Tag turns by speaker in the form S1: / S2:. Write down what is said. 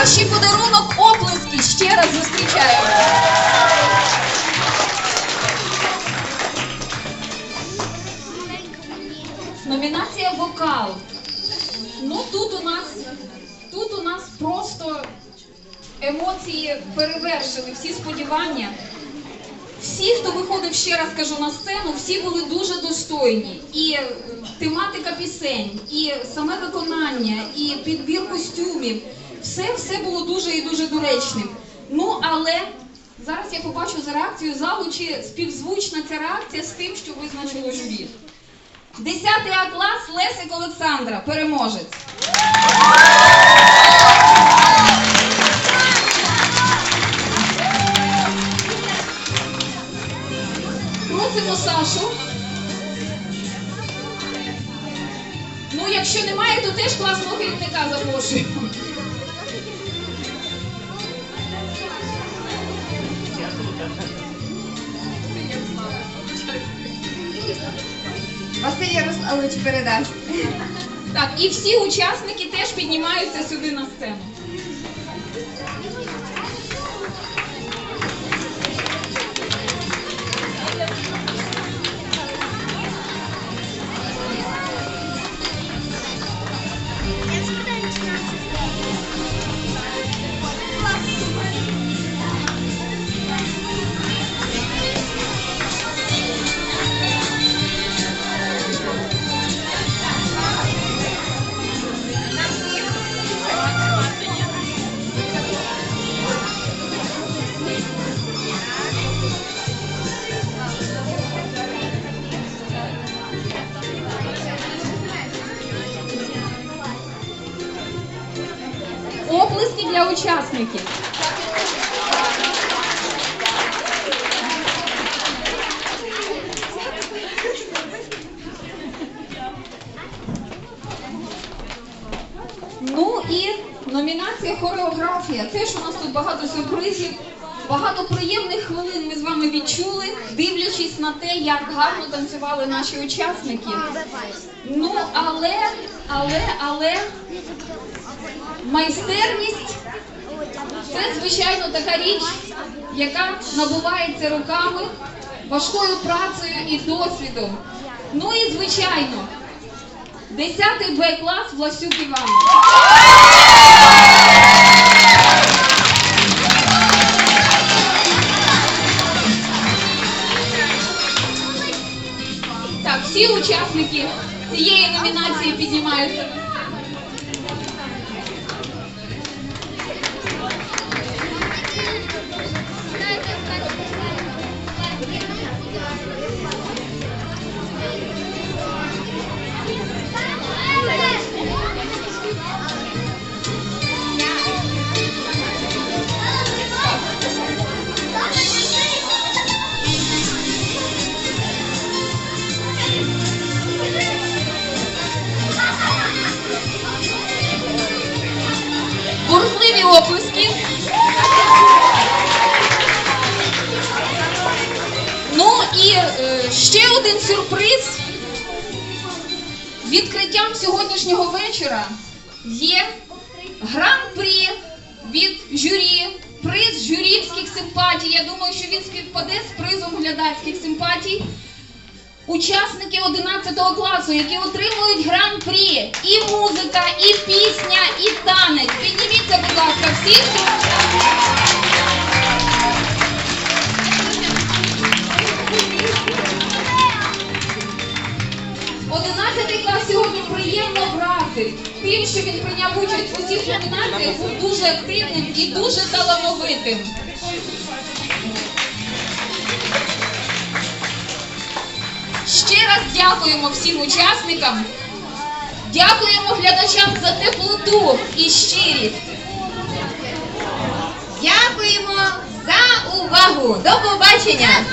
S1: Найкращий подарунок оплески. Ще раз зустрічаємо. Номінація вокал. Ну тут у нас тут у нас просто емоції перевершили всі сподівання. Всі, хто виходив ще раз кажу на сцену, всі були дуже достойні. І е, тематика пісень, і саме виконання, і підбір костюмів. Все все було дуже і дуже доречним. Ну але зараз я побачу за реакцією залу, чи співзвучна ця реакція з тим, що визначило журі. Десятий А клас Лесик Олександра, переможець. Просимо Сашу. Ну, якщо немає, то теж класного керівника запрошуємо.
S2: Василь Ярославович передасть.
S1: Так, і всі учасники теж піднімаються сюди на сцену. Для учасників. Ну і номінація хореографія. Теж у нас тут багато сюрпризів, багато приємних хвилин ми з вами відчули, дивлячись на те, як гарно танцювали наші учасники. Ну, але, але, але майстерність це, звичайно, така річ, яка набувається руками, важкою працею і досвідом. Ну і звичайно, 10-й Б клас Власюк Іван. Так, всі учасники цієї номінації піднімаються. Бурхливі. Ну і е, ще один сюрприз. Відкриттям сьогоднішнього вечора є гран-прі від журі, приз журівських симпатій. Я думаю, що він співпаде з призом глядацьких симпатій. Учасники 11 класу, які отримують гран-прі, і музика, і пісня, і танець. Підніміться, будь ласка, всі. Одинадцятий клас сьогодні приємно вразив тим, що він прийняв участь у всіх номінаціях, був дуже активним і дуже талановитим. Ще раз дякуємо всім учасникам. Дякуємо глядачам за теплоту і щирість.
S2: Дякуємо за увагу. До побачення!